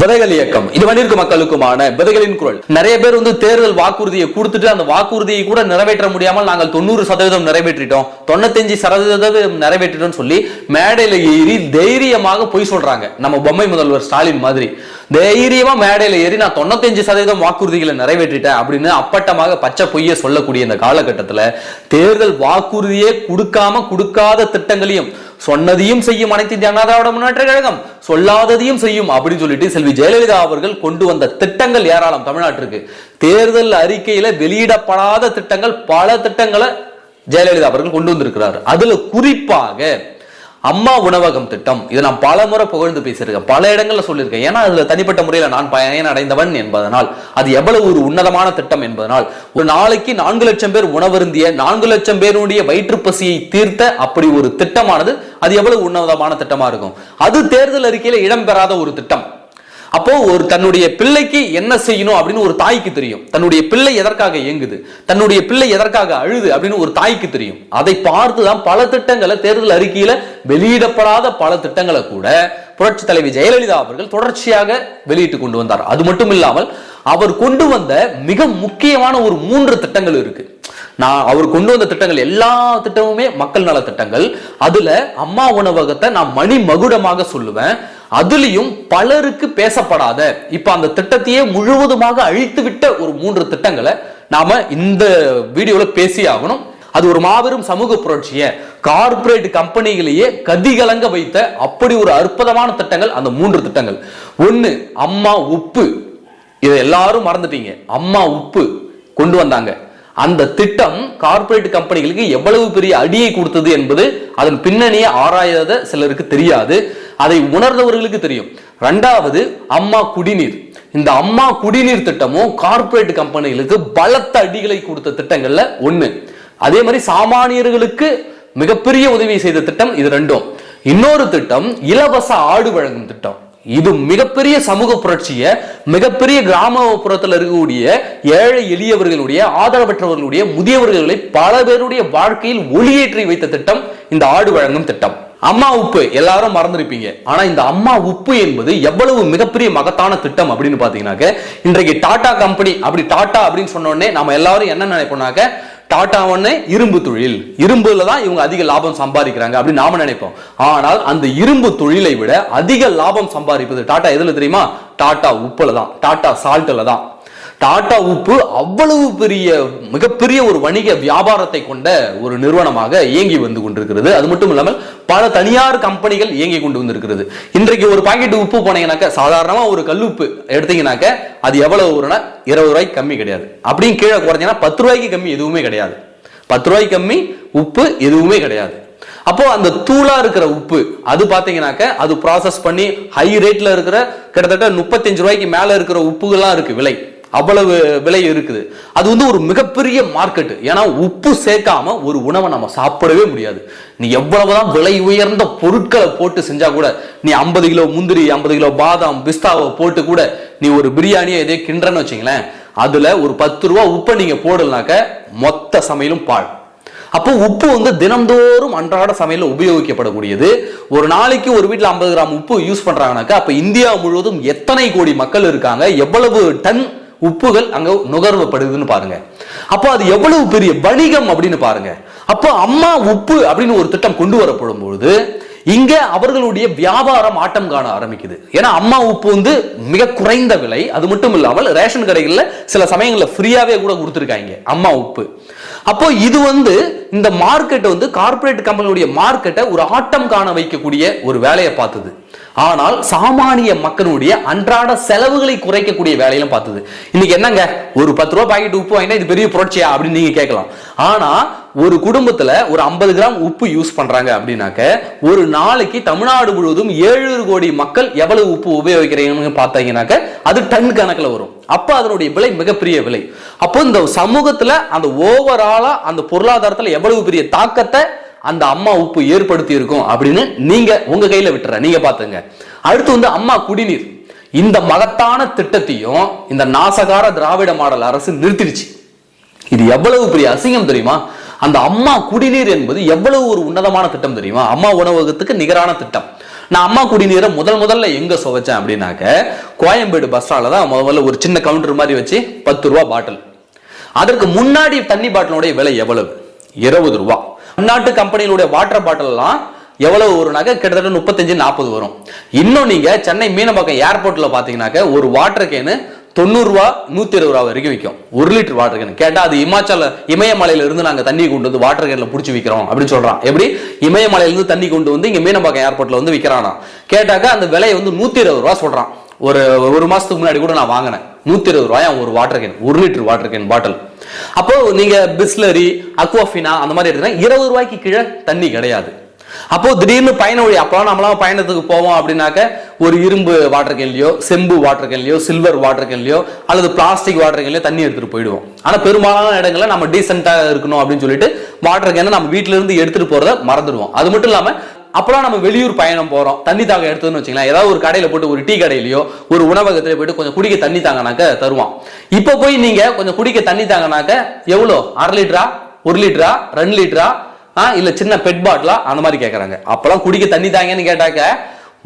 விதைகள் இயக்கம். இது மனித மக்களுக்குமான விதைகளின் குரல். நிறைய பேர் வந்து தேர்தல் வாக்குறுதியை கொடுத்துட்டு அந்த வாக்குறுதியை கூட நிறைவேற்ற முடியாமல் நாங்கள் தொண்ணூறு சதவீதம் நிறைவேற்றிட்டோம். தொண்ணூத்தஞ்சு சதவீதம் நிறைவேற்றிட்டோம் சொல்லி மேடையில ஏறி தைரியமாக பொய் சொல்றாங்க. நம்ம பொம்மை முதல்வர் ஸ்டாலின் மாதிரி. தைரியமா மேடையில ஏறி நான் தொண்ணூத்தஞ்சு சதவீதம் வாக்குறுதிகளை நிறைவேற்றிட்டேன் அப்படின்னு அப்பட்டமாக பச்சை பொய்ய சொல்லக்கூடிய இந்த காலகட்டத்துல தேர்தல் வாக்குறுதியே கொடுக்காம கொடுக்காத திட்டங்களையும் சொன்னதையும் செய்யும் அனைத்து இந்திய அண்ணா திராவிட முன்னேற்ற கழகம். சொல்லாததையும் செய்யும் அப்படின்னு சொல்லிட்டு செல்வி ஜெயலலிதா அவர்கள் கொண்டு வந்த திட்டங்கள் ஏராளம் தமிழ்நாட்டிற்கு. தேர்தல் அறிக்கையில வெளியிடப்படாத திட்டங்கள் பல திட்டங்களை ஜெயலலிதா அவர்கள் கொண்டு வந்திருக்கிறார். அதுல குறிப்பாக அம்மா உணவகம் திட்டம். இதை நான் பல முறை புகழ்ந்து பேசியிருக்கேன். பல இடங்களில் சொல்லியிருக்கேன். ஏன்னா அதில் தனிப்பட்ட முறையில் நான் பயன் அடைந்தவன் என்பதனால் அது எவ்வளவு ஒரு உன்னதமான திட்டம் என்பதனால் ஒரு நாளைக்கு நான்கு லட்சம் பேர் உணவருந்திய நான்கு லட்சம் பேருடைய வயிற்றுப்பசியை தீர்த்த அப்படி ஒரு திட்டமானது அது எவ்வளவு உன்னதமான திட்டமா இருக்கும். அது தேர்தல் அறிக்கையில் இடம்பெறாத ஒரு திட்டம். அப்போ ஒரு தன்னுடைய பிள்ளைக்கு என்ன செய்யணும் அப்படின்னு ஒரு தாய்க்கு தெரியும். தன்னுடைய பிள்ளை எதற்காக இயங்குது தன்னுடைய பிள்ளை எதற்காக அழுது அப்படின்னு ஒரு தாய்க்கு தெரியும். அதை பார்த்து தான் பல திட்டங்களை தேர்தல் அறிக்கையில வெளியிடப்படாத பல திட்டங்களை கூட புரட்சி தலைவி ஜெயலலிதா அவர்கள் தொடர்ச்சியாக வெளியிட்டு கொண்டு வந்தார். அது மட்டும் இல்லாமல் அவர் கொண்டு வந்த மிக முக்கியமான ஒரு மூன்று திட்டங்கள் இருக்கு. நான் அவர் கொண்டு வந்த திட்டங்கள் எல்லா திட்டமுமே மக்கள் நல திட்டங்கள் அதுல அம்மா உணவகத்தை நான் மணி மகுடமாக சொல்லுவேன். அதுலயும் பலருக்கு பேசப்படாத இப்ப அந்த திட்டத்தையே முழுவதுமாக அழித்துவிட்ட ஒரு மூன்று திட்டங்களை நாம இந்த வீடியோல பேசி ஆகணும். அது ஒரு மாபெரும் சமூக புரட்சிய கார்ப்பரேட் கம்பெனிகளையே கதிகலங்க வைத்த அப்படி ஒரு அற்புதமான திட்டங்கள் அந்த மூன்று திட்டங்கள். ஒன்று அம்மா உப்பு. இதை எல்லாரும் மறந்துட்டீங்க. அம்மா உப்பு கொண்டு வந்தாங்க. அந்த திட்டம் கார்ப்பரேட் கம்பெனிகளுக்கு எவ்வளவு பெரிய அடியை கொடுத்தது என்பது அதன் பின்னணியை ஆராயாத சிலருக்கு தெரியாது. அதை உணர்ந்தவர்களுக்கு தெரியும். ரெண்டாவது அம்மா குடிநீர். இந்த அம்மா குடிநீர் திட்டமும் கார்ப்பரேட் கம்பெனிகளுக்கு பலத்த அடிகளை கொடுத்த திட்டங்கள்ல ஒண்ணு. அதே மாதிரி சாமானியர்களுக்கு மிகப்பெரிய உதவி செய்த திட்டம் இது ரெண்டும். இன்னொரு திட்டம் இலவச ஆடு வழங்கும் திட்டம். இது மிகப்பெரிய சமூக புரட்சிய மிகப்பெரிய கிராமப்புறத்தில் இருக்கக்கூடிய ஏழை எளியவர்களுடைய ஆதரவற்றவர்களுடைய முதியவர்களை பல பேருடைய வாழ்க்கையில் ஒளியேற்றி வைத்த திட்டம் இந்த ஆடு வழங்கும் திட்டம். அம்மா உப்பு எல்லாரும் மறந்துருப்பீங்க. ஆனா இந்த அம்மா உப்பு என்பது எவ்வளவு மிகப்பெரிய மகத்தான திட்டம் அப்படின்னு பாத்தீங்கன்னாக்க இன்றைக்கு டாடா கம்பெனி அப்படி டாடா அப்படின்னு சொன்னோடனே நம்ம எல்லாரும் என்ன நினைப்போம்னாக்க டாடா ஒண்ணு இரும்பு தொழில். இரும்புல தான் இவங்க அதிக லாபம் சம்பாதிக்கிறாங்க அப்படின்னு நாம நினைப்போம். ஆனால் அந்த இரும்பு தொழிலை விட அதிக லாபம் சம்பாதிப்பது டாடா எதுல தெரியுமா? டாடா உப்புல தான். டாடா சால்ட்ல தான். டாடா உப்பு அவ்வளவு பெரிய மிகப்பெரிய ஒரு வணிக வியாபாரத்தை கொண்ட ஒரு நிறுவனமாக இயங்கி வந்து கொண்டிருக்கிறது. அது மட்டும் இல்லாமல் பல தனியார் கம்பெனிகள் இயங்கி கொண்டு வந்திருக்கிறது. இன்றைக்கு ஒரு பாக்கெட் உப்பு போனீங்கன்னாக்க சாதாரணமாக ஒரு கல்லுப்பு எடுத்தீங்கன்னாக்க அது எவ்வளவு ஒருனா இருபது ரூபாய்க்கு கம்மி கிடையாது. அப்படியும் கீழே குறைஞ்சீங்கன்னா பத்து ரூபாய்க்கு கம்மி எதுவுமே கிடையாது. பத்து ரூபாய்க்கு கம்மி உப்பு எதுவுமே கிடையாது. அப்போ அந்த தூளா இருக்கிற உப்பு அது பாத்தீங்கன்னாக்க அது ப்ராசஸ் பண்ணி ஹை ரேட்ல இருக்கிற கிட்டத்தட்ட முப்பத்தஞ்சு ரூபாய்க்கு மேல இருக்கிற உப்புகள்லாம் இருக்கு விலை. அவ்வளவு விலை இருக்குது. அது வந்து ஒரு மிகப்பெரிய மார்க்கெட் ஏன்னா உப்பு சேர்க்காம ஒரு உணவை நம்ம சாப்பிடவே முடியாது. நீ எவ்வளவுதான் விலை உயர்ந்த பொருட்களை போட்டு செஞ்சா கூட நீ ஐம்பது கிலோ முந்திரி ஐம்பது கிலோ பாதாம் பிஸ்தாவை போட்டு கூட நீ ஒரு பிரியாணியை இதே கிண்டுறன்னு வச்சுங்களேன் அதுல ஒரு பத்து ரூபா உப்பை நீங்க போடலனாக்க மொத்த சமையலும் பாழ். அப்போ உப்பு வந்து தினந்தோறும் அன்றாட சமையல உபயோகிக்கப்படக்கூடியது. ஒரு நாளைக்கு ஒரு வீட்டில் ஐம்பது கிராம் உப்பு யூஸ் பண்றாங்கனாக்கா அப்ப இந்தியா முழுவதும் எத்தனை கோடி மக்கள் இருக்காங்க? எவ்வளவு டன் உப்புகள் அங்க நுகர்வப்படுதுன்னு பாருங்க. அப்போ அது எவ்வளவு பெரிய வணிகம் அப்படின்னு பாருங்க. அப்போ அம்மா உப்பு அப்படின்னு ஒரு திட்டம் கொண்டு வரப்படும் பொழுது இங்க அவர்களுடைய வியாபாரம் ஆட்டம் காண ஆரம்பிக்குது. ஏன்னா அம்மா உப்பு வந்து மிக குறைந்த விலை. அது மட்டும் இல்லாமல் ரேஷன் கடைகளில் சில சமயங்களில் ஃப்ரீயாவே கூட கொடுத்துருக்காங்க அம்மா உப்பு. அப்போ இது வந்து இந்த மார்க்கெட்டை வந்து கார்ப்பரேட் கம்பெனியுடைய மார்க்கெட்டை ஒரு ஆட்டம் காண வைக்கக்கூடிய ஒரு வேலையை பார்த்தது. ஆனால் சாமானிய மக்களுடைய அன்றாட செலவுகளை குறைக்கக்கூடிய வேலையிலும் பார்த்தது. இன்னைக்கு என்னங்க? ஒரு பத்து ரூபாய் பாக்கெட் உப்பு வாங்கினா இது பெரிய புரட்சியா அப்படின்னு நீங்க கேட்கலாம். ஆனா ஒரு குடும்பத்துல ஒரு ஐம்பது கிராம் உப்பு யூஸ் பண்றாங்க அப்படின்னாக்க ஒரு நாளைக்கு தமிழ்நாடு முழுவதும் ஏழு கோடி மக்கள் எவ்வளவு உப்பு உபயோகிக்கிறீங்கன்னு பார்த்தீங்கன்னாக்க அது டன் கணக்கில் வரும். அப்போ அதனுடைய விலை மிகப்பெரிய விலை. அப்போ இந்த சமூகத்துல அந்த ஓவராலா அந்த பொருளாதாரத்துல எவ்வளவு பெரிய தாக்கத்தை அந்த அம்மா உப்பு ஏற்படுத்தி இருக்கும் அப்படின்னு நீங்க உங்க கையில விட்டுற நீங்க பாத்துங்க. அடுத்து வந்து அம்மா குடிநீர். இந்த மகத்தான திட்டத்தையும் இந்த நாசகார திராவிட மாடல் அரசு நிறுத்திடுச்சு. இது எவ்வளவு பெரிய அசிங்கம் தெரியுமா? அந்த அம்மா குடிநீர் என்பது எவ்வளவு ஒரு உன்னதமான திட்டம் தெரியுமா? அம்மா உணவகத்துக்கு நிகரான திட்டம். நான் அம்மா குடிநீரை முதல் முதல்ல எங்க சுவைச்சேன் அப்படின்னாக்க கோயம்பேடு பஸ் ஸ்டாண்ட்ல தான் முதல்ல ஒரு சின்ன கவுண்டர் மாதிரி வச்சு பத்து ரூபா பாட்டில் அதற்கு முன்னாடி தண்ணி பாட்டிலுடைய விலை எவ்வளவு? இருபது ரூபா. பன்னாட்டு கம்பெனியினுடைய வாட்டர் பாட்டில்லாம் எவ்வளவு எவ்வளவு நகை? கிட்டத்தட்ட முப்பத்தஞ்சு நாற்பது வரும். இன்னும் நீங்க சென்னை மீனம்பாக்கம் ஏர்போர்ட்ல பாத்தீங்கன்னாக்க ஒரு வாட்டர் கேனு தொண்ணூறுரூவா நூற்றி இருபது ரூபா வரைக்கும் விற்கும் ஒரு லிட்டர் வாட்டர் கேன் கேட்டால் அது இமாச்சல இமயமலையில இருந்து தண்ணி கொண்டு வந்து வாட்டர் கேனில் பிடிச்சி விற்கிறோம் அப்படின்னு சொல்கிறான் எப்படி? இமயமலையிலேருந்து தண்ணி கொண்டு வந்து இங்கே மீனம்பாக்கம் ஏர்போர்ட்டில் வந்து விற்கிறானா கேட்டாக்க அந்த விலையை வந்து நூற்றி இருபது ரூபா சொல்கிறான் ஒரு ஒரு மாதத்துக்கு முன்னாடி கூட நான் வாங்கினேன். நூற்றி இருபது ரூபாயா? ஒரு வாட்டர் கேன் ஒரு லிட்டர் வாட்டர் கேன் பாட்டில் அப்போ நீங்க பிஸ்லரி அக்வாஃபினா அந்த மாதிரி எடுத்தீங்கன்னா இருபது ரூபாய்க்கு கீழே தண்ணி கிடையாது. அப்போ திடீர்னு பயண வழி அப்பெல்லாம் நம்மளாம் பயணத்துக்கு போவோம் அப்படின்னாக்க ஒரு இரும்பு வாட்டர் கேன்லயோ செம்பு வாட்டர் கேன்லயோ சில்வர் வாட்டர் கேன்லயோ அல்லது பிளாஸ்டிக் வாட்டர் கேன்லயோ தண்ணி எடுத்துட்டு போயிடுவோம். ஆனா பெரும்பாலான இடங்களில் நம்ம டீசெண்டா இருக்கணும் அப்படின்னு சொல்லிட்டு வாட்டர் கேனை நம்ம வீட்ல இருந்து எடுத்துட்டு போறத மறந்துடுவோம். அது மட்டும் இல்லாம அப்பலாம் நம்ம வெளியூர் பயணம் போறோம். தண்ணி தாங்க எடுத்ததுன்னு வச்சுக்கலாம் ஏதாவது ஒரு கடையில போட்டு ஒரு டீ கடையிலயோ ஒரு உணவகத்துல போயிட்டு கொஞ்சம் குடிக்க தண்ணி தாங்கனாக்க தருவான். இப்போ போய் நீங்க கொஞ்சம் குடிக்க தண்ணி தாங்கனாக்க எவ்வளோ? அரை லிட்டரா? ஒரு லிட்டரா? ரெண்டு லிட்டரா? ஆ இல்ல சின்ன பெட் பாட்டிலா அந்த மாதிரி கேட்குறாங்க அப்பெல்லாம் குடிக்க தண்ணி தாங்கன்னு கேட்டாக்க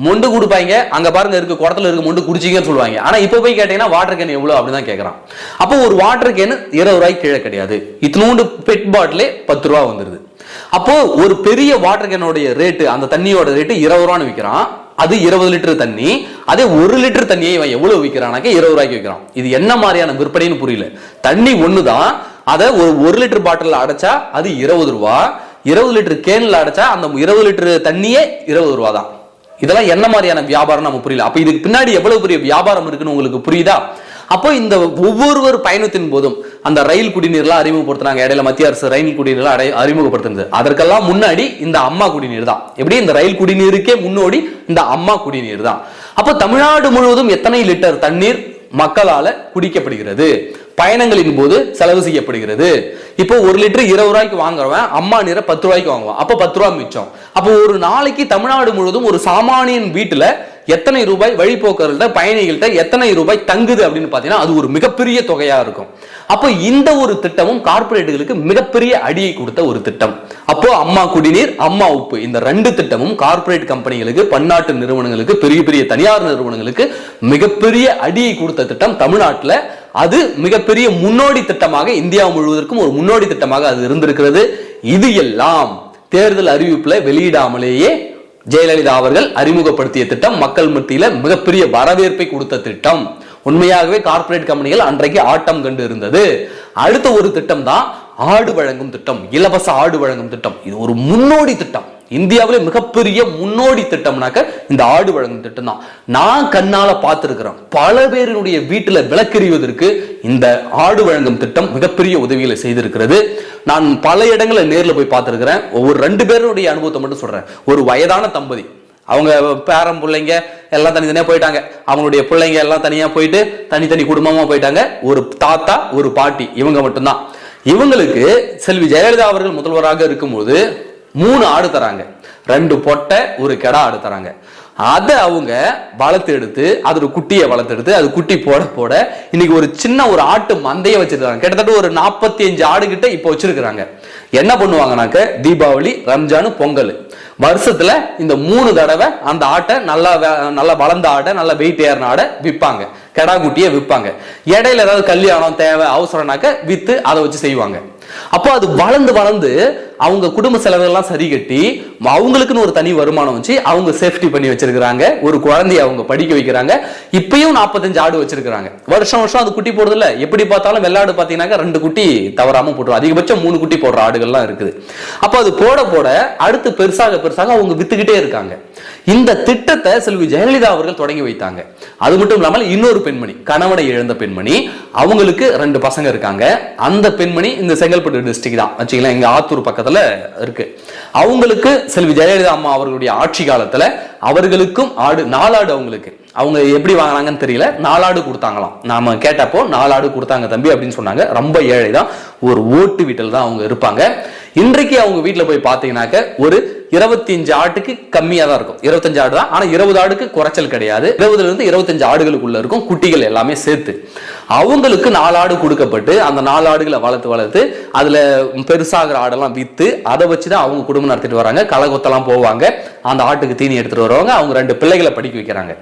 மொண்டு கொடுப்பாங்க. அங்க பாருங்க இருக்கு குடத்துல இருக்கு மொண்டு குடிச்சிங்கன்னு சொல்லுவாங்க. ஆனா இப்போ போய் கேட்டீங்கன்னா வாட்டர் கேன் எவ்வளவு அப்படின்னு கேட்கறான் அப்போ ஒரு வாட்டர் கேன் இருபது ரூபாய்க்கு கீழே கிடையாது. இத்தினூண்டு பெட் பாட்டிலே பத்து ரூபா வந்துருது. அப்போ ஒரு பெரிய வாட்டர் கேனோடைய ரேட்டு அந்த தண்ணியோட ரேட்டு இருபது ரூபான்னு விற்கிறான் அது இருபது லிட்டர் தண்ணி. அதே ஒரு லிட்டர் தண்ணியை இவன் எவ்வளவு விற்கிறானாக்க இருபது ரூபாய்க்கு விற்கிறான் இது என்ன மாதிரியான விற்பனைன்னு புரியல. தண்ணி ஒன்று தான் அதை ஒரு ஒரு லிட்டர் பாட்டில் அடைச்சா அது இருபது ரூபா. இருபது லிட்டர் கேனில் அடைச்சா அந்த இருபது லிட்டர் தண்ணியே இருபது ரூபா தான். இதெல்லாம் என்ன மாதிரியான வியாபாரம் நம்ம புரியல. அப்போ இதுக்கு பின்னாடி எவ்வளவு பெரிய வியாபாரம் இருக்குன்னு உங்களுக்கு புரியுதா? அப்போ இந்த ஒவ்வொருவர் பயணத்தின் போதும் அந்த ரயில் குடிநீர்லாம் அறிமுகப்படுத்தினாங்க. இடையில மத்திய அரசு ரயில் குடிநீர்லாம் அடை அறிமுகப்படுத்தினது. அதற்கெல்லாம் முன்னாடி இந்த அம்மா குடிநீர் தான். எப்படி? இந்த ரயில் குடிநீருக்கே முன்னோடி இந்த அம்மா குடிநீர் தான். அப்போ தமிழ்நாடு முழுவதும் எத்தனை லிட்டர் தண்ணீர் மக்களால குடிக்கப்படுகிறது? பயணங்களின் போது செலவு செய்யப்படுகிறது. இப்போ ஒரு லிட்டர் இருபது ரூபாய்க்கு வாங்குறவன் அம்மா நீரை பத்து ரூபாய்க்கு வாங்குவான். அப்போ பத்து ரூபாய் மிச்சம். அப்போ ஒரு நாளைக்கு தமிழ்நாடு முழுவதும் ஒரு சாமானியன் வீட்டுல எத்தனை ரூபாய் வழிபோக்கர்கள்ட்ட பயணிகள்கிட்ட எத்தனை ரூபாய் தங்குது அப்படின்னு பாத்தீங்கன்னா அது ஒரு மிகப்பெரிய தொகையா இருக்கும். அப்போ இந்த ஒரு திட்டமும் கார்ப்பரேட்டுகளுக்கு மிகப்பெரிய அடியை கொடுத்த ஒரு திட்டம். அப்போ அம்மா குடிநீர் அம்மா உப்பு இந்த ரெண்டு திட்டமும் கார்ப்பரேட் கம்பெனிகளுக்கு பன்னாட்டு நிறுவனங்களுக்கு பெரிய பெரிய தனியார் நிறுவனங்களுக்கு மிகப்பெரிய அடியை கொடுத்த திட்டம் தமிழ்நாட்டுல அது மிகப்பெரிய முன்னோடி திட்டமாக இந்தியா முழுவதற்கும் ஒரு முன்னோடி திட்டமாக அது இருந்திருக்கிறது. இது எல்லாம் தேர்தல் அறிவிப்புல வெளியிடாமலேயே ஜெயலலிதா அவர்கள் அறிமுகப்படுத்திய திட்டம் மக்கள் மத்தியில மிகப்பெரிய வரவேற்பை கொடுத்த திட்டம். உண்மையாகவே கார்ப்பரேட் கம்பெனிகள் அன்றைக்கு ஆட்டம் கண்டு இருந்தது. அடுத்த ஒரு திட்டம் தான் ஆடு வழங்கும் திட்டம் இலவச ஆடு வழங்கும் திட்டம். இது ஒரு முன்னோடி திட்டம். இந்தியாவிலே மிகப்பெரிய முன்னோடி திட்டம்னாக்க இந்த ஆடு வழங்கும் திட்டம் தான் நான் கண்ணால பார்த்துருக்கிறேன். பல பேரினுடைய வீட்டில் விளக்கெறிவதற்கு இந்த ஆடு வழங்கும் திட்டம் மிகப்பெரிய உதவிகளை செய்திருக்கிறது. நான் பல இடங்களில் நேரில் போய் பார்த்துருக்கிறேன். ஒவ்வொரு ரெண்டு பேருடைய அனுபவத்தை மட்டும் சொல்றேன். ஒரு வயதான தம்பதி. அவங்க பேரம் பிள்ளைங்க எல்லாம் தனித்தனியாக போயிட்டாங்க. அவங்களுடைய பிள்ளைங்க எல்லாம் தனியாக போயிட்டு தனித்தனி குடும்பமாக போயிட்டாங்க. ஒரு தாத்தா ஒரு பாட்டி இவங்க மட்டும்தான். இவங்களுக்கு செல்வி ஜெயலலிதா அவர்கள் முதல்வராக இருக்கும்போது மூணு ஆடு தராங்க. ரெண்டு பொட்டை ஒரு கெடா ஆடு தராங்க. அதை அவங்க வளர்த்து எடுத்து அதோட குட்டியை வளர்த்து எடுத்து அது குட்டி போட போட இன்னைக்கு ஒரு சின்ன ஒரு ஆட்டு மந்தையை வச்சிருக்காங்க. கிட்டத்தட்ட ஒரு நாற்பத்தி அஞ்சு ஆடு கிட்ட இப்போ வச்சிருக்கிறாங்க. என்ன பண்ணுவாங்கனாக்க தீபாவளி ரம்ஜான் பொங்கல். வருஷத்துல இந்த மூணு தடவை அந்த ஆட்டை நல்லா நல்லா வளர்ந்த ஆட்டை நல்லா வெயிட் ஏறின ஆடை விற்பாங்க. கெடா குட்டியை விற்பாங்க. இடையில ஏதாவது கல்யாணம் தேவை அவசரம்னாக்க வித்து அதை வச்சு செய்வாங்க. அப்போ அது வளர்ந்து வளர்ந்து அவங்க குடும்ப செலவெல்லாம் சரி கட்டி அவங்களுக்குன்னு ஒரு தனி வருமானம் வச்சு அவங்க சேஃப்டி பண்ணி வச்சிருக்கிறாங்க. ஒரு குழந்தைய அவங்க படிக்க வைக்கிறாங்க. இப்பயும் நாற்பத்தஞ்சு ஆடு வச்சிருக்கிறாங்க. வருஷம் வருஷம் அது குட்டி போடுறதுல எப்படி பார்த்தாலும் வெள்ளாடு பார்த்தீங்கன்னாக்கா ரெண்டு குட்டி தவறாம போட்டுரும். அதிகபட்சம் மூணு குட்டி போடுற ஆடுகள்லாம் இருக்குது. அப்போ அது போட போட அடுத்து பெருசாக பெருசாக அவங்க வித்துக்கிட்டே இருக்காங்க. இந்த திட்டத்தை செல்வி ஜெயலலிதா அவர்கள் தொடங்கி வைத்தாங்க. அது மட்டும் இல்லாமல் இன்னொரு பெண்மணி கணவனை இழந்த பெண்மணி அவங்களுக்கு ரெண்டு பசங்க இருக்காங்க. அந்த பெண்மணி இந்த செங்கல்பட்டு டிஸ்ட்ரிக்ட் தான். வச்சுக்கலாம் எங்க ஆத்தூர் பக்கத்தில் இருக்கு. அவங்களுக்கு செல்வி ஜெயலலிதா அம்மா அவர்களுடைய ஆட்சி காலத்துல அவர்களுக்கும் ஆடு நாலாடு அவங்களுக்கு. அவங்க எப்படி வாங்கினாங்கன்னு தெரியல. நாலாடு கொடுத்தாங்களாம். நாம கேட்டப்போ நாலாடு கொடுத்தாங்க தம்பி அப்படின்னு சொன்னாங்க. ரொம்ப ஏழை தான் ஒரு ஓட்டு வீட்டில் தான் அவங்க இருப்பாங்க. இன்றைக்கு அவங்க வீட்டில் போய் பார்த்தீங்கன்னாக்க ஒரு இருபத்தஞ்சு ஆட்டுக்கு கம்மியா தான் இருக்கும். இருபத்தஞ்சு ஆடு தான். ஆனா இருபது ஆடுக்கு குறைச்சல் கிடையாது. இருபதுல இருந்து இருபத்தஞ்சு ஆடுகளுக்குள்ள இருக்கும். குட்டிகள் எல்லாமே சேர்த்து. அவங்களுக்கு நாலு ஆடு கொடுக்கப்பட்டு அந்த நாலு ஆடுகளை வளர்த்து வளர்த்து அதுல பெருசாகிற ஆடெல்லாம் வித்து அதை வச்சுதான் அவங்க குடும்பம் நடத்திட்டு வராங்க. கலகொத்தெல்லாம் போவாங்க. அந்த ஆட்டுக்கு தீனி எடுத்துட்டு வருவாங்க. அவங்க ரெண்டு பிள்ளைகளை படிக்க வைக்கிறாங்க.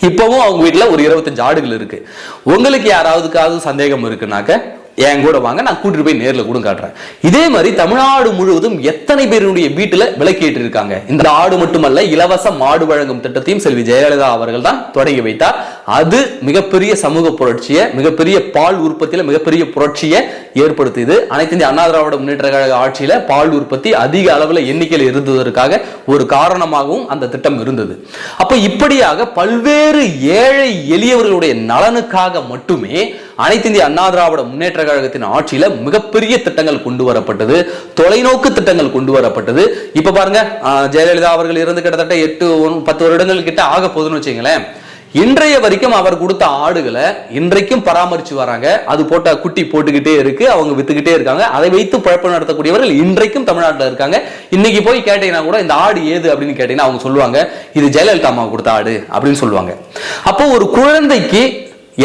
இப்பவும் அவங்க வீட்டில் ஒரு இருபத்தஞ்சு ஆடுகள் இருக்கு. உங்களுக்கு யாராவதுக்காவது சந்தேகம் இருக்குனாக்க என் கூட வாங்க நான் கூட்டிட்டு போய் நேரில் கூட காட்டுறேன். இதே மாதிரி தமிழ்நாடு முழுவதும் எத்தனை பேருடைய வீட்டில் விலக்கேற்று இருக்காங்க இந்த ஆடு மட்டுமல்ல இலவச மாடு வழங்கும் திட்டத்தையும் செல்வி ஜெயலலிதா அவர்கள் தான் தொடங்கி வைத்தார். அது மிகப்பெரிய சமூக புரட்சியை மிகப்பெரிய பால் உற்பத்தியில் மிகப்பெரிய புரட்சியை ஏற்படுத்தியது. அனைத்து இந்திய அண்ணா திராவிட முன்னேற்ற கழக ஆட்சியில பால் உற்பத்தி அதிக அளவில் எண்ணிக்கையில் இருந்ததற்காக ஒரு காரணமாகவும் அந்த திட்டம் இருந்தது. அப்ப இப்படியாக பல்வேறு ஏழை எளியவர்களுடைய நலனுக்காக மட்டுமே அனைத்து இந்திய அண்ணா திராவிட முன்னேற்ற கழகத்தின் ஆட்சியில மிகப்பெரிய திட்டங்கள் கொண்டு வரப்பட்டது. தொலைநோக்கு திட்டங்கள் கொண்டு வரப்பட்டது. இப்ப பாருங்க ஜெயலலிதா அவர்கள் இருந்து கிட்டத்தட்ட எட்டு ஒன்- பத்து வருடங்கள் கிட்ட ஆக போகுதுன்னு வச்சுங்களேன் இன்றைய வரைக்கும் அவர் கொடுத்த ஆடுகளை இன்றைக்கும் பராமரிச்சு வராங்க. அது போட்ட குட்டி போட்டுக்கிட்டே இருக்கு அவங்க வித்துக்கிட்டே இருக்காங்க. அதை வைத்து பழப்பம் நடத்தக்கூடியவர்கள் இன்றைக்கும் தமிழ்நாட்டில் இருக்காங்க. இன்னைக்கு போய் கேட்டீங்கன்னா கூட இந்த ஆடு ஏது அப்படின்னு கேட்டீங்கன்னா அவங்க சொல்லுவாங்க இது ஜெயலலிதா அம்மா கொடுத்த ஆடு அப்படின்னு சொல்லுவாங்க. அப்போ ஒரு குழந்தைக்கு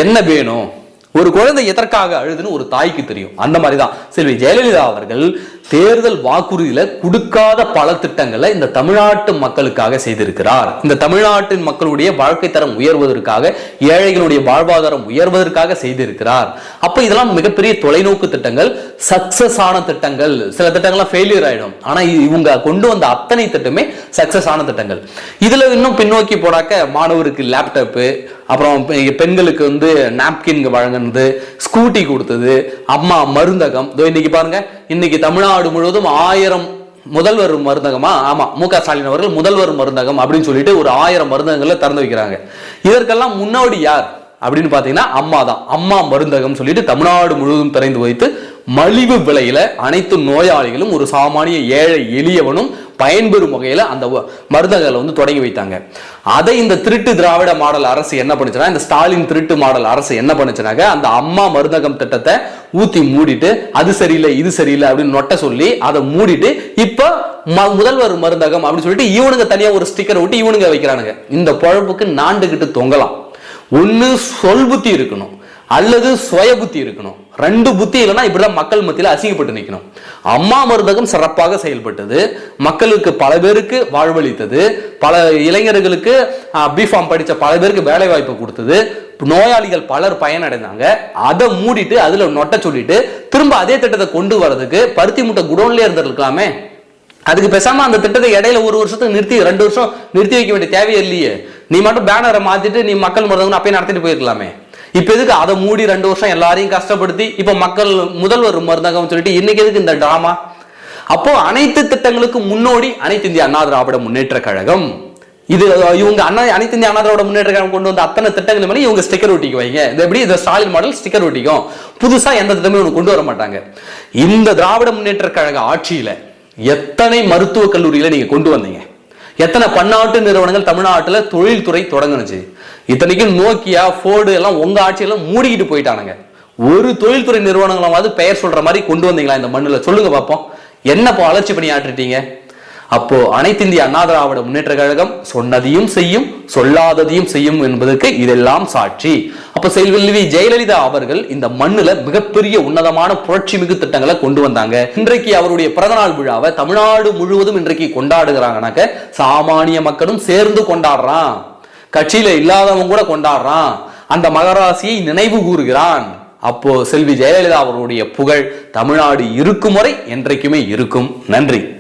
என்ன வேணும்? ஒரு குழந்தை எதற்காக அழுதுன்னு ஒரு தாய்க்கு தெரியும். அந்த மாதிரி தான் செல்வி ஜெயலலிதா அவர்கள் தேர்தல் வாக்குறுதியில கொடுக்காத பல திட்டங்களை இந்த தமிழ்நாட்டு மக்களுக்காக செய்திருக்கிறார். இந்த தமிழ்நாட்டின் மக்களுடைய வாழ்க்கை தரம் உயர்வதற்காக ஏழைகளுடைய வாழ்வாதாரம் உயர்வதற்காக செய்திருக்கிறார். அப்ப இதெல்லாம் மிகப்பெரிய தொலைநோக்கு திட்டங்கள் சக்சஸ் ஆன திட்டங்கள். சில திட்டங்கள்லாம் ஃபெயிலியர் ஆயிடும். ஆனா இவங்க கொண்டு வந்த அத்தனை திட்டமே சக்சஸ் ஆன திட்டங்கள். இதுல இன்னும் பின்னோக்கி போனாக்க மாணவருக்கு லேப்டாப்பு அப்புறம் பெண்களுக்கு வந்து நாப்கின் வழங்கினது ஸ்கூட்டி கொடுத்தது அம்மா மருந்தகம். இதோ இன்னைக்கு பாருங்க இன்னைக்கு தமிழ்நாடு முழுவதும் ஆயிரம் முதல்வர் மருந்தகமா? ஆமா மு க ஸ்டாலின் அவர்கள் முதல்வர் மருந்தகம் அப்படின்னு சொல்லிட்டு ஒரு ஆயிரம் மருந்தகங்களை திறந்து வைக்கிறாங்க. இதற்கெல்லாம் முன்னோடி யார்? அப்படின்னு பாத்தீங்கன்னா அம்மா தான் அம்மா மருந்தகம் சொல்லிட்டு தமிழ்நாடு முழுவதும் திறந்து வைத்து மலிவு விலையில அனைத்து நோயாளிகளும் ஒரு சாமானிய ஏழை எளியவனும் பயன்பெறும் வகையில் அந்த மருந்தகங்களை வந்து தொடங்கி வைத்தாங்க. அதை இந்த திருட்டு திராவிட மாடல் அரசு என்ன பண்ணுச்சுன்னா இந்த ஸ்டாலின் திருட்டு மாடல் அரசு என்ன பண்ணுச்சுனாக்க அந்த அம்மா மருந்தகம் திட்டத்தை ஊத்தி மூடிட்டு அது சரியில்லை இது சரியில்லை அப்படின்னு நொட்ட சொல்லி அதை மூடிட்டு இப்போ ம- முதல்வர் மருந்தகம் அப்படின்னு சொல்லிட்டு இவனுங்க தனியாக ஒரு ஸ்டிக்கர் விட்டு இவனுங்க வைக்கிறானுங்க. இந்த பழப்புக்கு நாண்டுகிட்டு தொங்கலாம். ஒன்று சொல் புத்தி இருக்கணும். அல்லது சுய புத்தி இருக்கணும். ரெண்டு புத்தி இல்லைன்னா இப்படிதான் மக்கள் மத்தியில் அசிங்கப்பட்டு நிற்கணும் அம்மா மருந்தகம் சிறப்பாக செயல்பட்டது. மக்களுக்கு பல பேருக்கு வாழ்வளித்தது. பல இளைஞர்களுக்கு பிஃபார்ம் படித்த பல பேருக்கு வேலை வாய்ப்பு கொடுத்தது. நோயாளிகள் பலர் பயனடைந்தாங்க. அதை மூடிட்டு அதுல நொட்ட சொல்லிட்டு திரும்ப அதே திட்டத்தை கொண்டு வரதுக்கு பருத்தி முட்டை குடோன்லேயே இருந்திருக்கலாமே. அதுக்கு பேசாம அந்த திட்டத்தை இடையில ஒரு வருஷத்துக்கு நிறுத்தி ரெண்டு வருஷம் நிறுத்தி வைக்க வேண்டிய தேவையே இல்லையே. நீ மட்டும் பேனரை மாத்திட்டு நீ மக்கள் மருந்தகம் அப்பயே நடத்திட்டு போயிருக்கலாமே. இப்ப எதுக்கு அதை மூடி ரெண்டு வருஷம் எல்லாரையும் கஷ்டப்படுத்தி இப்ப மக்கள் முதல்வர் மருந்தகம் சொல்லிட்டு இன்னைக்கு எதுக்கு இந்த டிராமா அப்போ அனைத்து திட்டங்களுக்கும் முன்னோடி அனைத்து இந்திய அண்ணா திராவிட முன்னேற்ற கழகம். இது இவங்க அண்ணா அனைத்து இந்திய அண்ணா திராவிட முன்னேற்ற கழகம் கொண்டு வந்த அத்தனை திட்டங்கள் மேலே இவங்க ஸ்டிக்கர் ஒட்டிக்கு வைங்க. இது எப்படி? இந்த ஸ்டாலின் மாடல் ஸ்டிக்கர் ஒட்டிக்கும். புதுசா எந்த திட்டமே ஒன்று கொண்டு வர மாட்டாங்க. இந்த திராவிட முன்னேற்ற கழக ஆட்சியில எத்தனை மருத்துவக் கல்லூரிகளை நீங்க கொண்டு வந்தீங்க? எத்தனை பன்னாட்டு நிறுவனங்கள் தமிழ்நாட்டில் தொழில்துறை தொடங்கினுச்சு? இத்தனைக்கும் நோக்கியா ஃபோர்டு எல்லாம் உங்க ஆட்சியில மூடிக்கிட்டு போயிட்டானுங்க. ஒரு தொழில்துறை நிறுவனங்களாவது பெயர் சொல்ற மாதிரி கொண்டு வந்தீங்களா இந்த மண்ணில்? சொல்லுங்க பார்ப்போம் என்ன இப்போ வளர்ச்சி பண்ணி ஆற்றிட்டீங்க? அப்போ அனைத்து இந்திய அண்ணா திராவிட முன்னேற்ற கழகம் சொன்னதையும் செய்யும் சொல்லாததையும் செய்யும் என்பதற்கு இதெல்லாம் சாட்சி. அப்ப செல்வி ஜெயலலிதா அவர்கள் இந்த மண்ணுல மிகப்பெரிய உன்னதமான புரட்சி மிகு திட்டங்களை கொண்டு வந்தாங்க. இன்றைக்கு அவருடைய பிறந்தநாள் விழாவை தமிழ்நாடு முழுவதும் இன்றைக்கு கொண்டாடுகிறாங்கனாக்க சாமானிய மக்களும் சேர்ந்து கொண்டாடுறான். கட்சியில இல்லாதவன் கூட கொண்டாடுறான். அந்த மகராசியை நினைவு கூறுகிறான். அப்போ செல்வி ஜெயலலிதா அவருடைய புகழ் தமிழ்நாடு இருக்கும் வரை என்றைக்குமே இருக்கும். நன்றி.